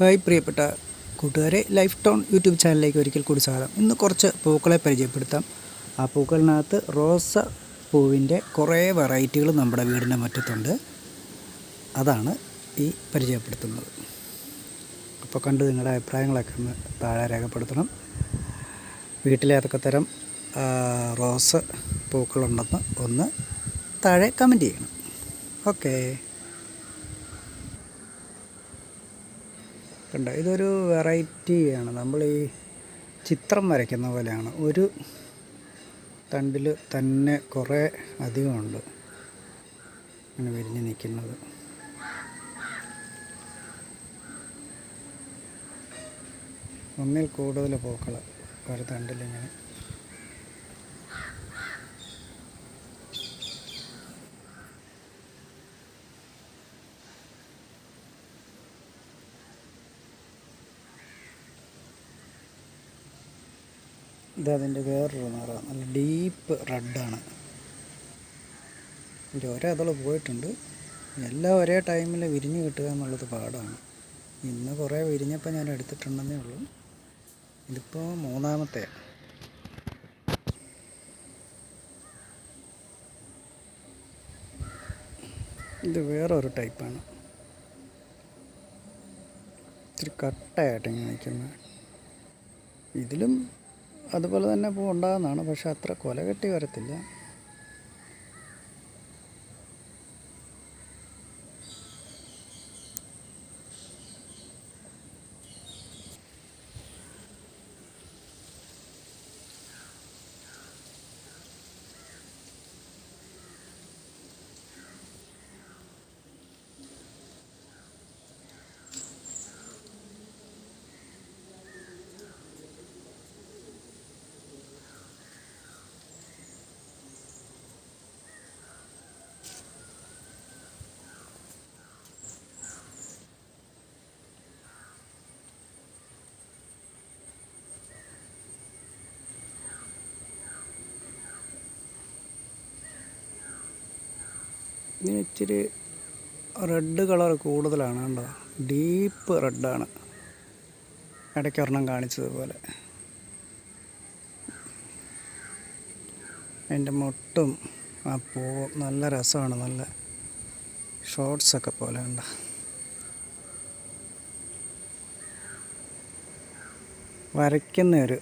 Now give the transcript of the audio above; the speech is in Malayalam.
ഹായ് പ്രിയപ്പെട്ട കൂട്ടുകാരെ ലൈഫ് ടൗൺ യൂട്യൂബ് ചാനലിലേക്ക് ഒരിക്കൽ കൂടി സ്വാഗതം. ഇന്ന് കുറച്ച് പൂക്കളെ പരിചയപ്പെടുത്താം. ആ പൂക്കളിനകത്ത് റോസ പൂവിന്റെ കുറേ വെറൈറ്റികൾ നമ്മുടെ വീടിന്റെ മുറ്റത്തുണ്ട്. അതാണ് ഈ പരിചയപ്പെടുത്തുന്നത്. അപ്പോൾ കണ്ട് നിങ്ങളുടെ അഭിപ്രായങ്ങളൊക്കെ ഒന്ന് താഴെ രേഖപ്പെടുത്തണം. വീട്ടിലെ ഏതൊക്കെ തരം റോസ് പൂക്കളുണ്ടെന്ന് ഒന്ന് താഴെ കമന്റ് ചെയ്യണം. ഓക്കേ. കണ്ടോ? ഇതൊരു വെറൈറ്റിയാണ്. നമ്മൾ ഈ ചിത്രം വരയ്ക്കുന്ന പോലെയാണ്. ഒരു തണ്ടിൽ തന്നെ കുറേ അധികമുണ്ട്. അങ്ങനെ വിരിഞ്ഞ് നിൽക്കുന്നത്. ഒന്നിൽ കൂടുതൽ പൂക്കൾ ഒരു തണ്ടിലിങ്ങനെ. ഇത് അതിന്റെ വേറൊരു നിറമാണ് നല്ല ഡീപ്പ് റെഡാണ് ഇതിന്റെ ഒരേ അതൾ പോയിട്ടുണ്ട്. എല്ലാം ഒരേ ടൈമിൽ വിരിഞ്ഞ് കിട്ടുക എന്നുള്ളത് പാടാണ്. ഇന്ന് കുറേ വിരിഞ്ഞപ്പോൾ ഞാൻ എടുത്തിട്ടുണ്ടെന്നേ ഉള്ളൂ. ഇതിപ്പോൾ മൂന്നാമത്തെ. ഇത് വേറൊരു ടൈപ്പാണ് ഇത്തിരി കട്ടയായിട്ട് ഇങ്ങനെ നിൽക്കുന്നത് ഇതിലും അതുപോലെ തന്നെ പൂ ഉണ്ടാകുന്നതാണ്. പക്ഷെ അത്ര കൊല കെട്ടി വരത്തില്ല. ഇതിന് ഇച്ചിരി റെഡ് കളർ കൂടുതലാണ് കണ്ടോ? ഡീപ്പ് റെഡാണ്. ഇടയ്ക്ക് ഒരെണ്ണം കാണിച്ചതുപോലെ. അതിന്റെ മുട്ടും ആ പൂവും നല്ല രസമാണ്. നല്ല ഷോർട്സൊക്കെ പോലെ ഉണ്ട് വരയ്ക്കുന്ന ഒരു